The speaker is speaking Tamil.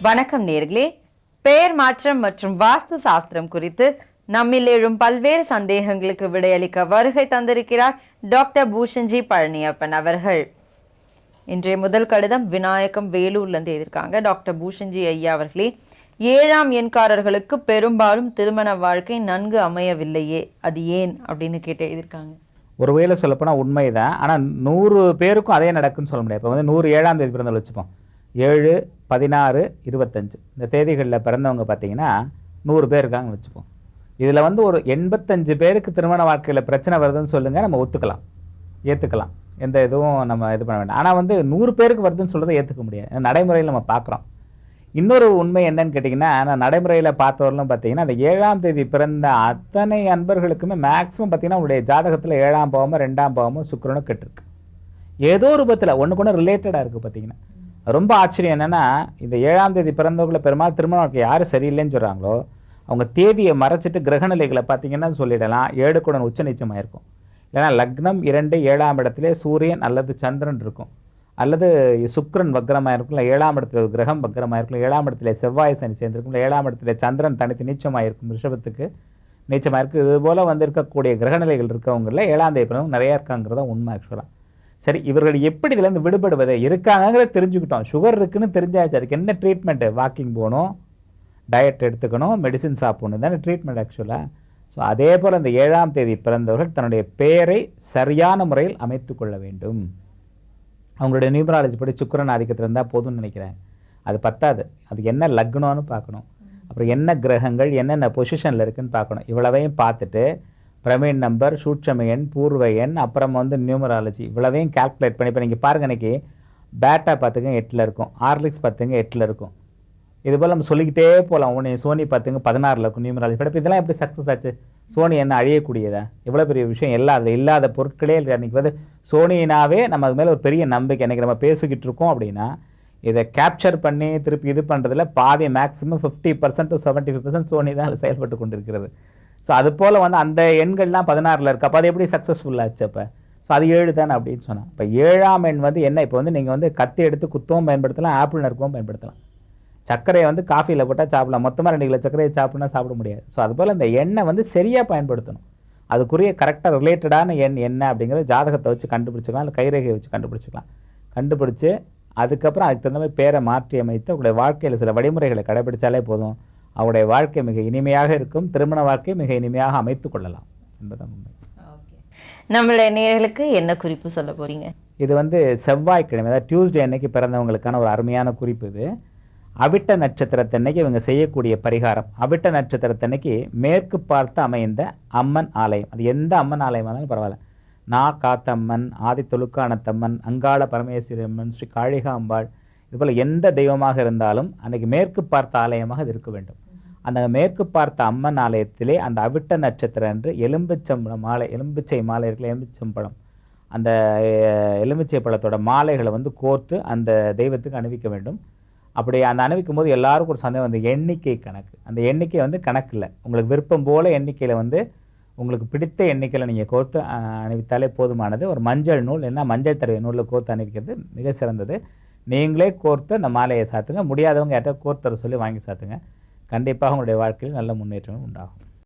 வணக்கம் நேர்களே. பெயர் மாற்றம் மற்றும் வாஸ்து சாஸ்திரம் குறித்து நம்மில் எழும் பல்வேறு சந்தேகங்களுக்கு விடையளிக்க வருகை தந்திருக்கிறார் டாக்டர் பூஷன்ஜி பழனியப்பன் அவர்கள். இன்றைய முதல் கடிதம் விநாயகம் வேலூர்லேருந்து எதிர்க்காங்க. டாக்டர் பூஷன்ஜி ஐயா அவர்களே ஏழாம் எண்காரர்களுக்கு பெரும்பாலும் திருமண வாழ்க்கை நன்கு அமையவில்லையே அது ஏன் அப்படின்னு கேட்டு எதிர்க்காங்க. ஒரு வேளை சொல்லப்போனால் உண்மை தான் ஆனால் நூறு பேருக்கும் அதே நடக்குன்னு சொல்ல முடியாது. இப்போ வந்து நூறு ஏழாம் தேதி பிறந்தவங்க வச்சுப்போம். ஏழு பதினாறு இருபத்தஞ்சு. இந்த தேதிகளில் பிறந்தவங்க பார்த்தீங்கன்னா நூறு பேர் இருக்காங்கன்னு வச்சுப்போம். இதில் வந்து ஒரு எண்பத்தஞ்சு பேருக்கு திருமண வாழ்க்கையில் பிரச்சனை வருதுன்னு சொல்லுங்கள் நம்ம ஒத்துக்கலாம். ஏற்றுக்கலாம் எந்த இதுவும் நம்ம இது பண்ண வேண்டாம். ஆனால் வந்து நூறு பேருக்கு வருதுன்னு சொல்கிறத ஏற்றுக்க முடியாது. நடைமுறையில் நம்ம பார்க்குறோம். இன்னொரு உண்மை என்னன்னு கேட்டிங்கன்னா நான் நடைமுறையில் பார்த்தவர்களும் பார்த்தீங்கன்னா அந்த ஏழாம் தேதி பிறந்த அத்தனை அன்பர்களுக்குமே மேக்ஸிமம் பார்த்தீங்கன்னா உங்களுடைய ஜாதகத்தில் ஏழாம் பாவமோ ரெண்டாம் பாவமோ சுக்கரனும் கெட்டிருக்கு. ஏதோ ஒரு ரூபத்தில் ஒன்று ரிலேட்டடாக இருக்குது பார்த்தீங்கன்னா. ரொம்ப ஆச்சரியம் என்னென்னா இந்த ஏழாம் தேதி பிறந்தவங்களை பெரும்பாலும் திருமணம் யார் சரியில்லைன்னு சொல்கிறாங்களோ அவங்க தேதியை மறைச்சிட்டு கிரகநிலைகளை பார்த்தீங்கன்னா சொல்லிடலாம். ஏழுக்குடன் உச்ச நிச்சயமாக இருக்கும். ஏன்னா லக்னம் இரண்டு ஏழாம் இடத்திலே சூரியன் அல்லது சந்திரன் இருக்கும். அல்லது சுக்ரன் வக்ரமாக இருக்கும்ல ஏழாம் இடத்துல ஒரு கிரகம் வக்ரமாக இருக்கும் ஏழாம் இடத்துல செவ்வாய் சனி சேர்ந்திருக்கும்ல ஏழாம் இடத்துல சந்திரன் தனித்து நீச்சமாக இருக்கும் ரிஷபத்துக்கு. நீச்சமாக இருக்குது இது போல் வந்து இருக்கக்கூடிய கிரகநிலைகள் இருக்கவங்களில் ஏழாம் தேதி பிறந்தவங்க நிறையா இருக்காங்கிறதா உண்மை ஆக்சுவலாக சரி இவர்கள் எப்படி இதுலேருந்து விடுபடுவது? இருக்காங்கிறத தெரிஞ்சுக்கிட்டோம். சுகர் இருக்குன்னு தெரிஞ்சாச்சு. அதுக்கு என்ன ட்ரீட்மெண்ட்டு வாக்கிங் போகணும் டயட் எடுத்துக்கணும் மெடிசின் சாப்பிடணும். தானே ட்ரீட்மெண்ட் ஆக்சுவலாக ஸோ அதே போல் இந்த ஏழாம் தேதி பிறந்தவர்கள் தன்னுடைய பெயரை சரியான முறையில் அமைத்து கொள்ள வேண்டும். அவங்களுடைய நியூமராலஜி படி சுக்கரன் ஆதிக்கத்தில் இருந்தால் போதும்னு நினைக்கிறேன். அது பத்தாது. அது என்ன லக்னம்னு பார்க்கணும். அப்புறம் என்ன கிரகங்கள் என்னென்ன பொசிஷனில் இருக்குன்னு பார்க்கணும். இவ்வளவையும் பார்த்துட்டு பிரமீன் நம்பர் சூட்சம எண் பூர்வ எண் அப்புறம் வந்து நியூமராலஜி. இவ்வளவையும் கால்குலேட் பண்ணி இப்போ நீங்கள் பாருங்க இன்றைக்கி பேட்டா பார்த்துங்க எட்டில் இருக்கும். ஆர்லிக்ஸ் பார்த்துங்க எட்டில் இருக்கும். இது போல் நம்ம சொல்லிக்கிட்டே போகலாம் உன்னை சோனி பார்த்துங்க பதினாறில் இருக்கும் நியூமராலஜி. பட் இதெல்லாம் எப்படி சக்ஸஸ் ஆச்சு? சோனி என்ன அழியக்கூடியதா? எவ்வளோ பெரிய விஷயம் எல்லா அதில் இல்லாத பொருட்களே இல்லை. அன்றைக்கி வந்து சோனினாவே நம்ம அது மேலே ஒரு பெரிய நம்பிக்கை. இன்றைக்கி நம்ம பேசிக்கிட்டு இருக்கோம் அப்படின்னா இதை கேப்சர் பண்ணி திருப்பி இது பண்ணுறதுல பாதி maximum fifty percent to seventy five percent Sony தான் அதில் செயல்பட்டு கொண்டிருக்கிறது. ஸோ அது போல் வந்து அந்த எண்கள்லாம் பதினாறில் இருக்கு? அப்போ அது எப்படி சக்ஸஸ்ஃபுல்லாச்சு அப்போ? ஸோ அது ஏழு தானே அப்படின்னு சொன்னேன். இப்போ ஏழாம் எண் வந்து என்ன? இப்போ வந்து நீங்கள் வந்து கத்தி எடுத்து குத்தவும் பயன்படுத்தலாம் ஆப்பிள் நறுக்கவும் பயன்படுத்தலாம். சர்க்கரையை வந்து காஃபியில் போட்டால் சாப்பிடலாம். மொத்தமாக ரெண்டு கிலோ சர்க்கரையை சாப்பிட்னா சாப்பிட முடியாது. ஸோ அதுபோல் இந்த எண்ணெய் வந்து சரியாக பயன்படுத்தணும். அதுக்குரிய கரெக்டாக ரிலேட்டடான எண் என்ன அப்படிங்கிறத ஜாதகத்தை வச்சு கண்டுபிடிச்சிக்கலாம். இல்லை கைரேகையை வச்சு கண்டுபிடிச்சிக்கலாம். கண்டுபிடிச்சு அதுக்கப்புறம் அதுக்கு தகுந்த மாதிரி பேரை மாற்றி அமைத்து அவங்களுடைய வாழ்க்கையில் சில வழிமுறைகளை கடைபிடிச்சாலே போதும். அவருடைய வாழ்க்கை மிக இனிமையாக இருக்கும். திருமண வாழ்க்கை மிக இனிமையாக அமைத்து கொள்ளலாம். என்பதுதான் உண்மை. நம்மளுடைய நேர்களுக்கு என்ன குறிப்பு சொல்ல போறீங்க? இது வந்து செவ்வாய்க்கிழமை அதாவது டியூஸ்டே அன்னைக்கு பிறந்தவங்களுக்கான ஒரு அருமையான குறிப்பு இது. அவிட்ட நட்சத்திரத்தன்னைக்கு இவங்க செய்யக்கூடிய பரிகாரம். அவிட்ட நட்சத்திரத்தன்னைக்கு மேற்கு பார்த்து அமைந்த அம்மன் ஆலயம். அது எந்த அம்மன் ஆலயமாக இருந்தாலும் பரவாயில்ல. நா காத்தம்மன் ஆதி தொழுக்கானத்தம்மன் அங்காள பரமேஸ்வரி அம்மன் ஸ்ரீ காளிகாம்பாள் இதுபோல் எந்த தெய்வமாக இருந்தாலும் அன்னைக்கு மேற்கு பார்த்த ஆலயமாக அது இருக்க வேண்டும். அந்த மேற்கு பார்த்த அம்மன் ஆலயத்திலே அந்த அவிட்ட நட்சத்திரம் என்று எலும்பிச்சம்பழம் மாலை எலும்பிச்சை மாலை இருக்குல்ல எலும்பிச்சம்பழம். அந்த எலுமிச்சை பழத்தோட மாலைகளை வந்து கோர்த்து அந்த தெய்வத்துக்கு அணிவிக்க வேண்டும். அப்படி அந்த அணிவிக்கும் போது எல்லாருக்கும் ஒரு சந்தேகம் அந்த எண்ணிக்கை கணக்கு. அந்த எண்ணிக்கை வந்து கணக்கு இல்லை. உங்களுக்கு விருப்பம் போல் எண்ணிக்கையில் வந்து உங்களுக்கு பிடித்த எண்ணிக்கையில் நீங்கள் கோர்த்து அணிவித்தாலே போதுமானது. ஒரு மஞ்சள் நூல் என்ன மஞ்சள் தடவை நூலில் கோர்த்து அணிவிக்கிறது மிக சிறந்தது. நீங்களே கோர்த்து அந்த மாலையை சாத்துங்க. முடியாதவங்க யார்கிட்ட கோர்த்தர சொல்லி வாங்கி சாத்துங்க. கண்டிப்பாக உங்களுடைய வாழ்க்கையில் நல்ல முன்னேற்றம் உண்டாகும்.